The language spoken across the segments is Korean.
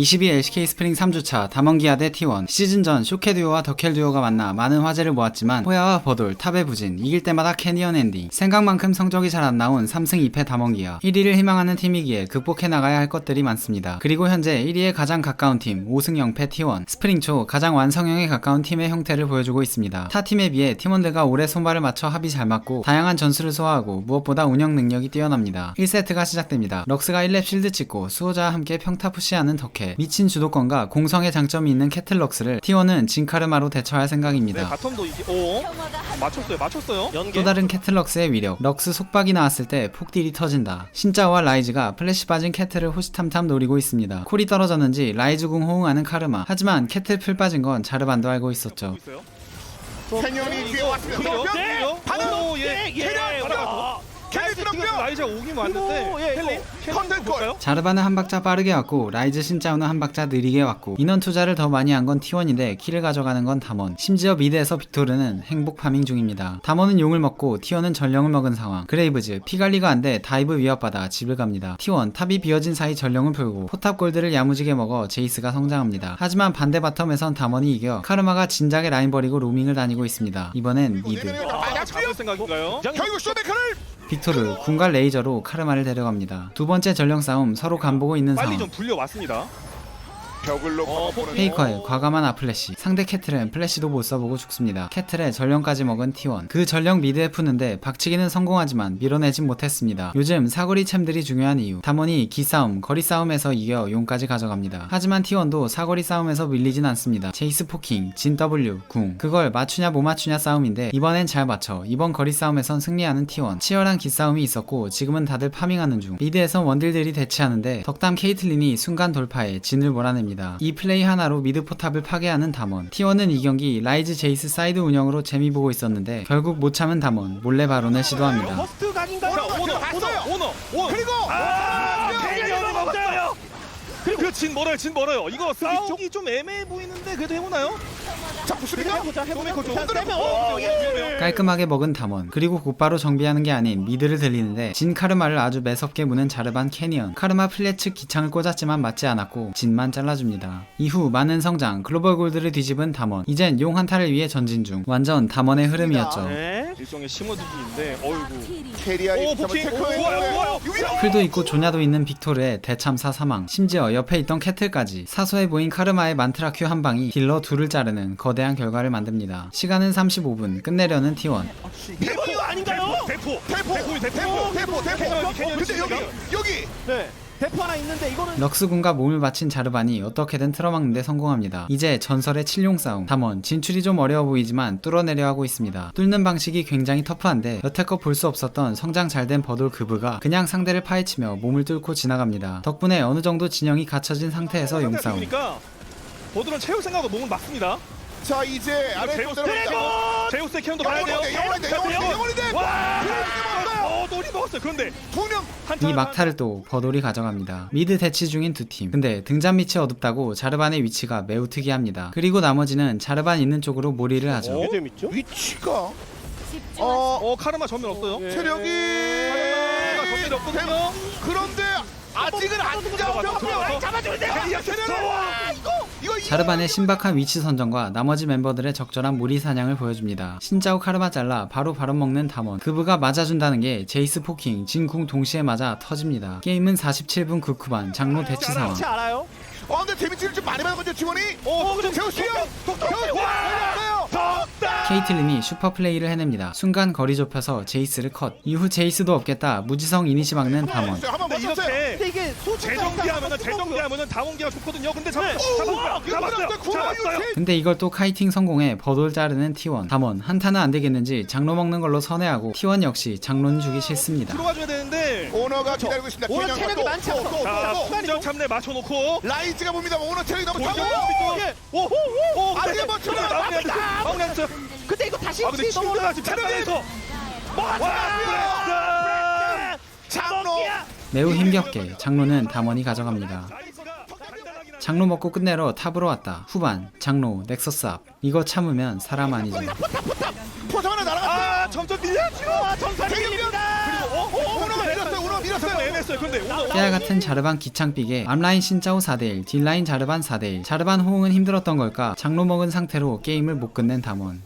22 LCK 스프링 3주차 담원기아 대 T1 시즌 전 쇼케 듀오와 덕켈 듀오가 만나 많은 화제를 모았지만 호야와 버돌 탑의 부진 이길 때마다 캐니언 엔딩 생각만큼 성적이 잘 안 나온 3승 2패 담원기아 1위를 희망하는 팀이기에 극복해 나가야 할 것들이 많습니다. 그리고 현재 1위에 가장 가까운 팀 5승 0패 T1 스프링 초 가장 완성형에 가까운 팀의 형태를 보여주고 있습니다. 타 팀에 비해 팀원들과 오래 손발을 맞춰 합이 잘 맞고 다양한 전술을 소화하고 무엇보다 운영 능력이 뛰어납니다. 1세트가 시작됩니다. 럭스가 1렙 실드 찍고 수호자와 함께 평타 푸시하는 덕해 미친 주도권과 공성의 장점이 있는 캐틀럭스를 T1은 진카르마로 대처할 네, 생각입니다. 바텀도 이게 오 맞췄어요, 맞췄어요. 또 다른 캐틀럭스의 위력 럭스 속박이 나왔을 때 폭딜이 터진다 신짜와 라이즈가 플래시 빠진 캐틀을 호시탐탐 노리고 있습니다 콜이 떨어졌는지 라이즈 궁 호응하는 카르마 하지만 캐틀 풀 빠진 건 자르반도 알고 있었죠. 캐년이 뒤에 왔습니다. 반응! 오, 예, 예, 라이즈 오긴 왔는데 예, 이거 컨텐츠 볼까요? 자르반은 한 박자 빠르게 왔고 라이즈 신짜오는 한 박자 느리게 왔고 인원 투자를 더 많이 한 건 T1인데 킬을 가져가는 건 담원. 심지어 미드에서 빅토르는 행복 파밍 중입니다. 담원은 용을 먹고 T1은 전령을 먹은 상황. 그레이브즈 피 관리가 안 돼 다이브 위협받아 집을 갑니다. T1 탑이 비어진 사이 전령을 풀고 포탑 골드를 야무지게 먹어 제이스가 성장합니다. 하지만 반대 바텀에선 담원이 이겨 카르마가 진작에 라인 버리고 로밍을 다니고 있습니다. 이번엔 미드. 아, 잡을 생각인가요? 결국 쇼메카를 빅토르 궁과 레이저로 카르마를 데려갑니다 두 번째 전령 싸움 서로 간보고 있는 빨리 상황 좀 불려 왔습니다. 벽을 놓고 어, 페이커의 과감한 아플래시. 상대 캐틀은 플래시도 못 써보고 죽습니다. 캐틀의 전령까지 먹은 T1. 그 전령 미드에 푸는데 박치기는 성공하지만 밀어내진 못했습니다. 요즘 사거리 챔들이 중요한 이유. 담원이 기싸움 거리 싸움에서 이겨 용까지 가져갑니다. 하지만 T1도 사거리 싸움에서 밀리진 않습니다. 제이스 포킹 진 W 궁. 그걸 맞추냐 못 맞추냐 싸움인데 이번엔 잘 맞춰. 이번 거리 싸움에선 승리하는 T1. 치열한 기싸움이 있었고 지금은 다들 파밍하는 중. 미드에선 원딜들이 대치하는데 덕담 케이틀린이 순간 돌파해 진을 몰아냅니다 이 플레이 하나로 미드 포탑을 파괴하는 담원 T1은 이 경기 라이즈 제이스 사이드 운영으로 재미 보고 있었는데 결국 못 참은 담원 몰래 바론을 시도합니다 퍼스트 각인가요? 오너, 오너, 오너, 봤어요. 오너, 오너. 그리고 아, 캐리어를 먹었어요. 그리고 진 멀어요, 진 멀어요. 이거 싸우기 좀 애매해 보이는데 그래도 해보나요? 자 부수니까 해보자, 해보자. 좀 흔들어. 어, 오, 예, 위험해요. 깔끔하게 먹은 담원. 그리고 곧바로 정비하는 게 아닌 미드를 들리는데 진 카르마를 아주 매섭게 무는 자르반 캐니언. 카르마 플랫 측 기창을 꽂았지만 맞지 않았고 진만 잘라줍니다. 이후 많은 성장 글로벌 골드를 뒤집은 담원. 이젠 용 한타를 위해 전진 중. 완전 담원의 흐름이었죠. 네. 일종의 심어두기인데, 어이구. 오. 오, 좋아요, 풀도 있고 조냐도 있는 빅토르의 대참사 사망. 심지어 옆에 있던 캐틀까지. 사소해 보인 카르마의 만트라 큐 한 방이 딜러 둘을 자르는 거대 한 결과를 만듭니다 시간은 35분 끝내려는 T1 대포 아닌가요? 대포. 대포 대포, 대포. 대포 대포 근데 여기. 여기 네. 대포 하나 있는데 이거는 럭스군과 몸을 바친 자르반이 어떻게든 틀어막는데 성공합니다. 이제 전설의 칠룡 싸움. 담원 진출이 좀 어려워 보이지만 뚫어내려 하고 있습니다. 뚫는 방식이 굉장히 터프한데 여태껏 볼 수 없었던 성장 잘된 버돌 그브가 그냥 상대를 파헤치며 몸을 뚫고 지나갑니다. 덕분에 어느 정도 진영이 갖춰진 상태에서 용싸움. 그러니까 보드는 체육 생각하고 몸을 맞습니다. 자 이제 아래 제우스 쪽 그리고 내려갑니다. 제우스의 캐논도 가야 돼요. 영원인데, 영원인데, 영원인데. 와! 그래도 어, 놀이 먹었어요. 그런데 두명 한타 이 막타를 또 버돌이 가져갑니다. 미드 대치 중인 두 팀. 근데 등잔 밑이 어둡다고 자르반의 위치가 매우 특이합니다. 그리고 나머지는 자르반 있는 쪽으로 몰이를 하죠. 어? 재밌죠? 위치가 어 어, 카르마 전면 없어요. 체력이 카르마가 전면이 없거든요. 그런데 아직은 안 들어가죠. 잡아줘야 돼. 캐리아 와 이거 자르반의 신박한 위치 선정과 나머지 멤버들의 적절한 무리 사냥을 보여줍니다. 신짜오 카르마 잘라 바로 바로 먹는 담원. 그브가 맞아준다는 게 제이스 포킹, 진궁 동시에 맞아 터집니다. 게임은 47분 극후반 장로 대치 상황. 어 근데 데미지를 좀 많이 받은 거죠 지원이 어, 그럼 제우스 형 제우스 와. 케이틀린이 슈퍼 플레이를 해냅니다. 순간 거리 좁혀서 제이스를 컷. 이후 제이스도 없겠다. 무지성 이니시 막는 담원. 한번 근데 맞췄어요 이렇게 근데 이게 소주 재정비하면은 재정비하면은 다원기가 좋거든요. 근데 잡, 잡았어요. 구호유 잡았어요. 씨. 근데 이걸 또 카이팅 성공해 버돌 자르는 T1. 담원 한타는 안 되겠는지 장로 먹는 걸로 선회하고 T1 역시 장로는 주기 싫습니다. 들어가줘야 되는데. 오너가 기다리고 있습니다 오너 체력이 또, 많지 또, 않아. 또, 자. 풍정 참내 맞춰놓고. 라이즈가 봅니다 오너 체력이 너무 오, 오. 마무리했어요. 근데 이거 다시 아, 근데 혹시 넘어가 친구가 지금. 맞았어요. 장로 매우 힘겹게 장로는 담원이 가져갑니다. 장로 먹고 끝내러 탑으로 왔다. 후반 장로 넥서스 앞. 이거 참으면 사람 아니죠. 포상 하나 날아갔어요. 아 점점 밀렸죠. 아, 전설이 대 깨알 같은 자르반 기창빅에 앞라인 신짜오 4대1 뒷라인 자르반 4대1 자르반 호응은 힘들었던 걸까? 장로 먹은 상태로 게임을 못 끝낸 담원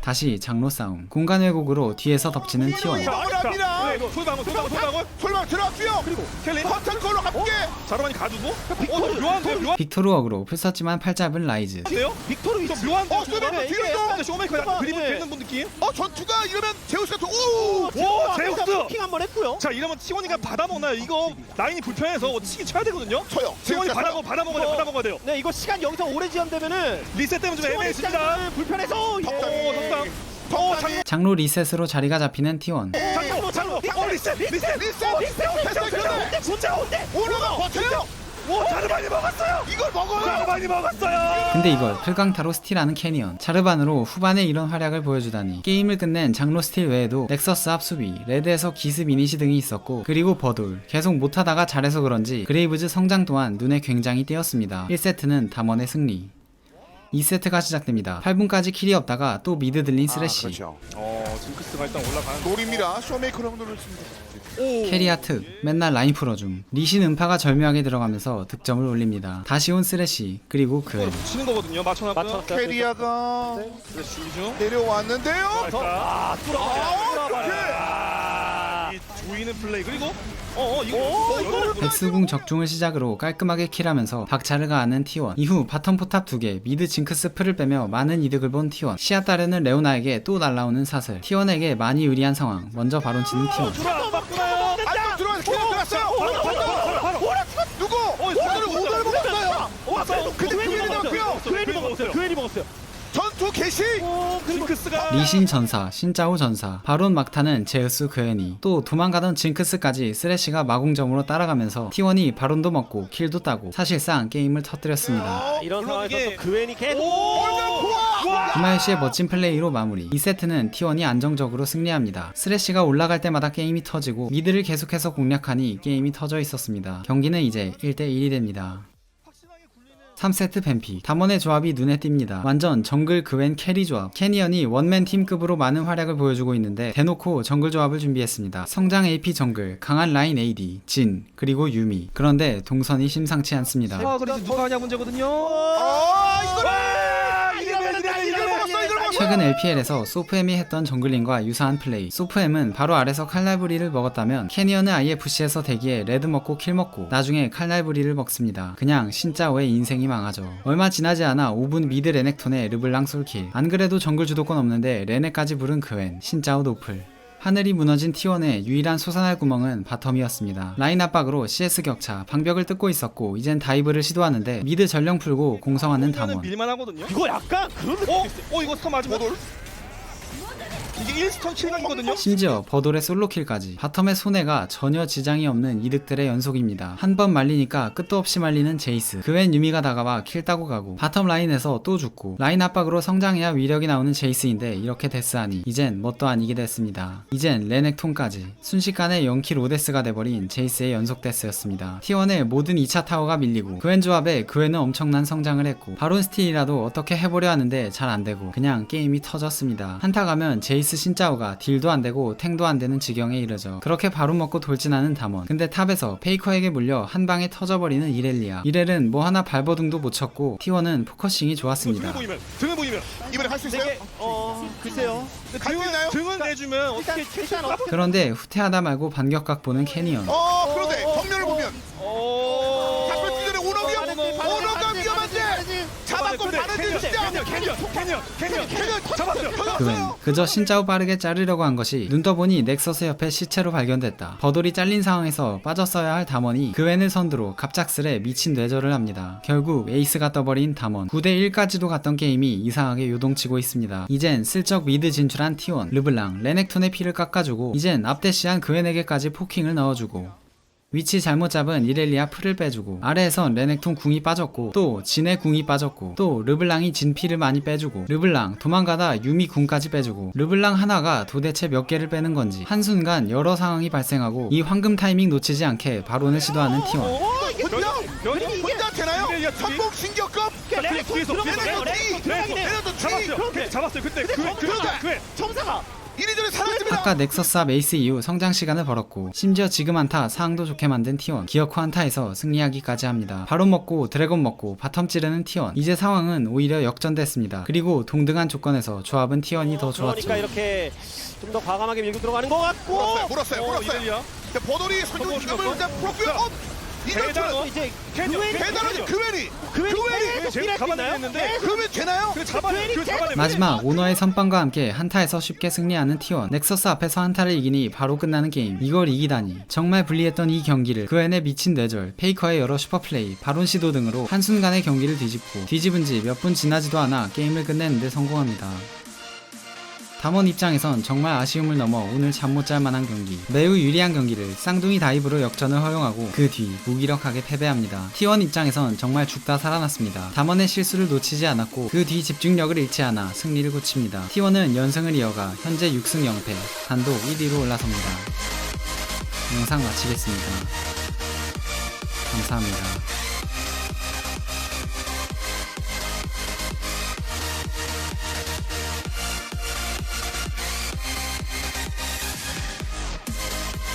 다시 장로 싸움 공간 왜곡으로 뒤에서 덮치는 T1 자, 억울합니다. 네, 이거 솔방울 솔방울 솔방울. 솔방 들어왔고요. 그리고 켈리. 커튼 걸로 함께. 자르반이 가두고. 어, 묘한. 빅토르 어그로 풀 썼지만 팔 잡은 라이즈 빅토르 위치. 어, 쏘면 이게 뒤로 약간 또. 쇼메이커 약간 그림을 네. 그리는 분 느낌. 어 전투가 이러면 제우스가 또 오. 오, 제우스. 킹 한번 했고요. 자 이러면 티원이가 받아먹나요? 이거 라인이 불편해서 뭐 치기 쳐야 되거든요. 쳐요. 티원이 받아먹 받아먹어야 돼, 어. 받아먹어야 돼요. 네, 이거 시간 여기서 오래 지연되면은 리셋 때문에 좀 애매해집니다. 불편해서 오, 장로, 리셋으로 자리가 잡히는 T1 장로, 장로. 어, 리셋, 리셋. 리셋. 리셋. 온대 진짜 온대. 오너가 버텨요. 오, 자르반이 먹었어요. 이걸 먹어요. 자르반이 먹었어요. 근데 이걸 풀강타로 스틸하는 캐니언 자르반으로 후반에 이런 활약을 보여주다니 게임을 끝낸 장로 스틸 외에도 넥서스 앞 수비 레드에서 기습 이니시 등이 있었고 그리고 버돌 계속 못하다가 잘해서 그런지 그레이브즈 성장 또한 눈에 굉장히 띄었습니다 1세트는 담원의 승리 2세트가 시작됩니다 8분까지 킬이 없다가 또 미드 들린 스래시 그렇죠. 어, 징크스가 일단 올라가는. 노립니다. 쇼메이커로 누르습니다. 오. 캐리아트 맨날 라인 풀어줌 리신 음파가 절묘하게 들어가면서 득점을 올립니다 다시 온 스래시 그리고 그엘 치는 거거든요. 맞춰놨고요. 캐리아가 그래서 준비 중. 내려왔는데요. 아, 아, 이 조이는 플레이 그리고 어, 어 이거 어, 백스궁 적중을 시작으로 깔끔하게 킬하면서 박차를 가하는 T1 이후 바텀 포탑 2개 미드 징크스 풀을 빼며 많은 이득을 본 T1 시야 따르는 레오나에게 또 날라오는 사슬 T1에게 많이 유리한 상황 먼저 바론 치는 T1 주라 안 바꾸나요? 안쪽 들어와서 캐리 들어갔어요. 바로 누구? 어, 오늘 오늘 먹었어요. 근데. 괜히 먹었어요. 그웬이 먹었어요. 전투 개시. 오, 징크스가 리신 전사, 신짜오 전사, 바론 막타는 제우스 그애니, 또 도망가던 징크스까지 쓰레쉬가 마공점으로 따라가면서 T1이 바론도 먹고 킬도 따고 사실상 게임을 터뜨렸습니다. 어, 이런 물론 상황에서 이게- 또 그웬이 계속 오! 김하일씨의 멋진 플레이로 마무리 2세트는 T1이 안정적으로 승리합니다 스레쉬가 올라갈 때마다 게임이 터지고 미드를 계속해서 공략하니 게임이 터져 있었습니다 경기는 이제 1대 1이 됩니다 3세트 뱀피. 담원의 조합이 눈에 띕니다. 완전 정글 그웬 캐리 조합. 캐니언이 원맨 팀급으로 많은 활약을 보여주고 있는데 대놓고 정글 조합을 준비했습니다. 성장 AP 정글 강한 라인 AD 진 그리고 유미. 그런데 동선이 심상치 않습니다. 아, 그래서 누가 하냐 문제거든요. 아, 이거를 최근 LPL에서 소프엠이 했던 정글링과 유사한 플레이. 소프엠은 바로 아래서 칼날부리를 먹었다면 캐니언은 푸시해서 대기에 레드 먹고 킬 먹고 나중에 칼날부리를 먹습니다. 그냥 신짜오의 인생이 망하죠. 얼마 지나지 않아 5분 미드 레넥톤의 르블랑 솔킬. 안 그래도 정글 주도권 없는데 레넥까지 부른 그웬 신짜오 노플 하늘이 무너진 T1의 유일한 솟아날 구멍은 바텀이었습니다. 라인 압박으로 CS 격차, 방벽을 뜯고 있었고 이젠 다이브를 시도하는데 미드 전령 풀고 공성하는 이거는 담원. 밀만하거든요. 이거 약간 그런 느낌. 어, 어 이거 스턴 맞으면 이게 1스턴 킬각이거든요. 심지어 버돌의 솔로킬까지 바텀의 손해가 전혀 지장이 없는 이득들의 연속입니다. 한 번 말리니까 끝도 없이 말리는 제이스 그웬 유미가 다가와 킬 따고 가고 바텀 라인에서 또 죽고 라인 압박으로 성장해야 위력이 나오는 제이스인데 이렇게 데스하니 이젠 뭣도 아니게 됐습니다. 이젠 레넥톤까지 순식간에 0킬 오데스가 돼버린 제이스의 연속 데스였습니다. T1의 모든 2차 타워가 밀리고 그웬 조합에 그웬은 엄청난 성장을 했고 바론 스틸이라도 어떻게 해보려 하는데 잘 안되고 그냥 게임이 터졌습니다. 한타 가면 제이스 신짜오가 딜도 안되고 탱도 안되는 지경에 이르죠. 그렇게 바론 먹고 돌진하는 담원. 근데 탑에서 페이커에게 물려 한 방에 터져버리는 이렐리아. 이렐은 뭐 하나 발버둥도 못 쳤고 T1은 포커싱이 등을 좋았습니다. 보이면 등을 보이면 이번에 할 수 있어요? 되게 어 글쎄요. 갈수 있나요? 등을 내주면 일단 어떻게 일단 어떻게 그런데 후퇴하다 말고 반격각 보는 캐니언. 어, 그런데 정면을 보면 어. 잡을 뛰는 오너가 오너가 위험한데 잡았고 근데 바른 잡았어요. 그웬 그저 신짜오 빠르게 자르려고 한 것이 눈 떠보니 넥서스 옆에 시체로 발견됐다. 버돌이 잘린 상황에서 빠졌어야 할 담원이 그웬을 선두로 갑작스레 미친 뇌절을 합니다. 결국 에이스가 떠버린 담원 9대1까지도 갔던 게임이 이상하게 요동치고 있습니다. 이젠 슬쩍 미드 진출한 T1 르블랑 레넥톤의 피를 깎아주고 이젠 앞대시한 그웬에게까지 포킹을 넣어주고 위치 잘못 잡은 이렐리아 풀을 빼주고 아래에선 레넥톤 궁이 빠졌고 또 진의 궁이 빠졌고 또 르블랑이 진 피를 많이 빼주고 르블랑 도망가다 유미 궁까지 빼주고 르블랑 하나가 도대체 몇 개를 빼는 건지 한순간 여러 상황이 발생하고 이 황금 타이밍 놓치지 않게 바론을 시도하는 T1 어, 혼자 되나요? 성공 신격급. 뒤에서 레넥톤 뒤에서 들어가요. 뒤에서 레넥톤 잡았어요. 뒤. 그때 잡았어요. 그때 그 그런데 그 그. 아까 넥서스와 메이스 이후 성장 시간을 벌었고 심지어 지금 한타 상황도 좋게 만든 T1 기어코 한타에서 승리하기까지 합니다. 바론 먹고 드래곤 먹고 바텀 찌르는 T1 이제 상황은 오히려 역전됐습니다. 그리고 동등한 조건에서 조합은 T1이 더 좋았죠. 그러니까 이렇게 좀 더 과감하게 밀고 들어가는 것 같고 물었어요 물었어요 어, 물었어요 버돌이 죽었어? 일단 풀었고요 어? 대단한 이전투는 이제 캐니언, 그웬이 그웬이 수 있나요? 잡아내겠는데 그웬 되나요? 그그 마지막 오너의 선빵과 함께 한타에서 쉽게 승리하는 T1 넥서스 앞에서 한타를 이기니 바로 끝나는 게임. 이걸 이기다니. 정말 불리했던 이 경기를 그앤의 미친 뇌절 페이커의 여러 슈퍼플레이 바론 시도 등으로 한순간에 경기를 뒤집고 뒤집은 지 몇 분 지나지도 않아 게임을 끝내는데 성공합니다 담원 입장에선 정말 아쉬움을 넘어 오늘 잠 못 잘 만한 경기 매우 유리한 경기를 쌍둥이 다이브로 역전을 허용하고 그 뒤 무기력하게 패배합니다. T1 입장에선 정말 죽다 살아났습니다. 담원의 실수를 놓치지 않았고 그 뒤 집중력을 잃지 않아 승리를 굳힙니다. T1은 연승을 이어가 현재 6승 0패 단독 1위로 올라섭니다. 영상 마치겠습니다. 감사합니다